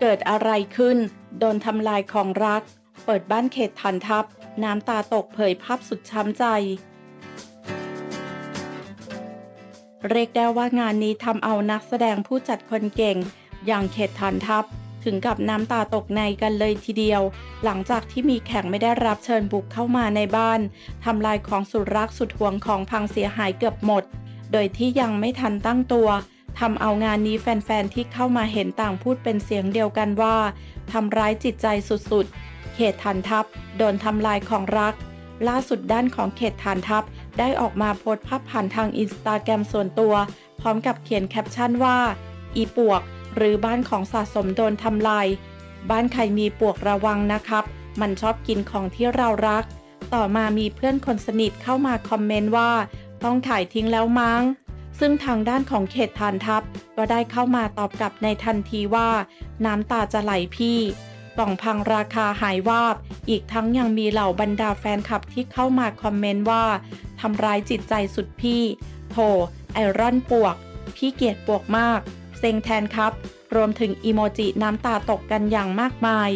เกิดอะไรขึ้น โดนทำลายของรัก เปิดบ้านเขตทันทัพน้ำตาตกเผยภาพสุดช้ำใจ เรียกได้ว่างานนี้ทำเอานักแสดงผู้จัดคนเก่ง อย่างเขตทันทัพถึงกับน้ำตาตกในกันเลยทีเดียว หลังจากที่มีแขกไม่ได้รับเชิญบุกเข้ามาในบ้านทำลายของสุดรักสุดหวงของพังเสียหายเกือบหมด โดยที่ยังไม่ทันตั้งตัวทำเอางานนี้แฟนๆ ที่เข้ามาเห็นต่างพูดเป็นเสียงเดียวกันว่าทำร้ายจิตใจสุดๆ เขตฐานทัพโดนทำลายของรัก ล่าสุดด้านของเขตฐานทัพได้ออกมาโพสต์ภาพผ่านทางอินสตาแกรมส่วนตัว พร้อมกับเขียนแคปชั่นว่า อีปวก หรือบ้านของสะสมโดนทำลาย บ้านใครมีปวกระวังนะครับ มันชอบกินของที่เรารัก ต่อมามีเพื่อนคนสนิทเข้ามาคอมเมนต์ว่า ต้องถ่ายทิ้งแล้วมั้ง ซึ่งทางด้านของเขตทานทัพก็ได้เข้ามาตอบกลับในทันทีว่า น้ำตาจะไหลพี่กล่องพังราคาหายวาบ อีกทั้งยังมีเหล่าบรรดาแฟนคลับที่เข้ามาคอมเมนต์ว่าทำร้ายจิตใจสุดพี่ โถ ไอรอนปวก พี่เกียดปวกมาก เซ็งแทนครับ รวมถึงอีโมจิน้ำตาตกกันอย่างมากมาย